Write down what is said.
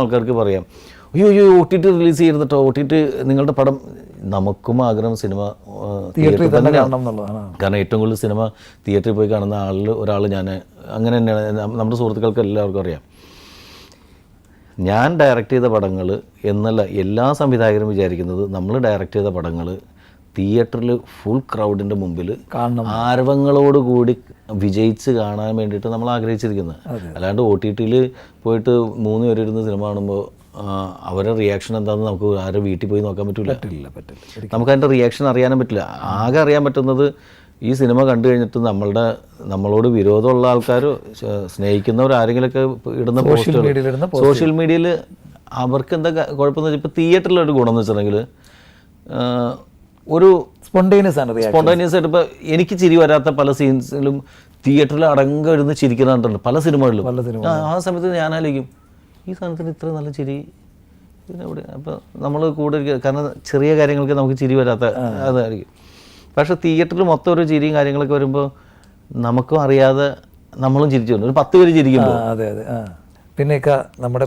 ആൾക്കാർക്ക് പറയാം. അയ്യോ അയ്യോ ഒ ടി ടി റിലീസ് ചെയ്യരുത് കേട്ടോ ഒ ടി ടി നിങ്ങളുടെ പടം നമുക്കും ആഗ്രഹം സിനിമ തിയേറ്ററിൽ തന്നെ കാണണം എന്നുള്ളതാണ്. കാരണം ഏറ്റവും കൂടുതൽ സിനിമ തിയേറ്ററിൽ പോയി കാണുന്ന ആളിൽ ഒരാൾ ഞാൻ അങ്ങനെ തന്നെയാണ്. നമ്മുടെ സുഹൃത്തുക്കൾക്ക് എല്ലാവർക്കും അറിയാം. ഞാൻ ഡയറക്റ്റ് ചെയ്ത പടങ്ങൾ എന്നല്ല എല്ലാ സംവിധായകരും വിചാരിക്കുന്നത് നമ്മൾ ഡയറക്റ്റ് ചെയ്ത പടങ്ങൾ തിയേറ്ററിൽ ഫുൾ ക്രൗഡിന്റെ മുമ്പിൽ കാണണം. ആരവങ്ങളോട് കൂടി വിജയിച്ച് കാണാൻ വേണ്ടിയിട്ട് നമ്മൾ ആഗ്രഹിച്ചിരിക്കുന്നത്. അല്ലാണ്ട് ഒ ടി ടിയിൽ പോയിട്ട് മൂന്ന് പേരിരുന്ന് സിനിമ കാണുമ്പോൾ അവരുടെ റിയാക്ഷൻ എന്താണെന്ന് നമുക്ക് ആരുടെ വീട്ടിൽ പോയി നോക്കാൻ പറ്റില്ല നമുക്ക് അതിന്റെ റിയാക്ഷൻ അറിയാനും പറ്റില്ല. ആകെ അറിയാൻ പറ്റുന്നത് ഈ സിനിമ കണ്ടു കഴിഞ്ഞിട്ട് നമ്മളുടെ നമ്മളോട് വിരോധമുള്ള ആൾക്കാർ സ്നേഹിക്കുന്നവർ ആരെങ്കിലുമൊക്കെ ഇടുന്ന മീഡിയയിൽ സോഷ്യൽ മീഡിയയിൽ അവർക്ക് എന്താ കുഴപ്പമെന്ന് വെച്ചാൽ ഇപ്പോൾ തിയേറ്ററിലൊരു ഗുണം എന്ന് വെച്ചിട്ടുണ്ടെങ്കിൽ ഒരു സ്പോണ്ടേനിയസ് ആണ് സ്പോണ്ടേനിയസ് ആയിട്ട് ഇപ്പോൾ എനിക്ക് ചിരി വരാത്ത പല സീൻസിലും തിയേറ്ററിൽ അടങ്കം ഇരുന്ന് ചിരിക്കുന്നുണ്ട്. പല സിനിമകളിലും. പല സിനിമ ആ സമയത്ത് ഞാൻ ആലോചിക്കും ഈ സാധനത്തിന് ഇത്ര നല്ല ചിരി? ഇതിനെവിടെ? അപ്പോൾ നമ്മൾ കൂടെ കാരണം ചെറിയ കാര്യങ്ങൾക്ക് നമുക്ക് ചിരി വരാത്ത അതായിരിക്കും. പക്ഷേ തിയേറ്ററിൽ മൊത്തം ഒരു ചിരിയും കാര്യങ്ങളൊക്കെ വരുമ്പോൾ നമുക്കും അറിയാതെ നമ്മളും ചിരിച്ചു ഒരു പത്ത് പേര് ചിരിക്കുമ്പോൾ അതെ അതെ. പിന്നെയൊക്കെ നമ്മുടെ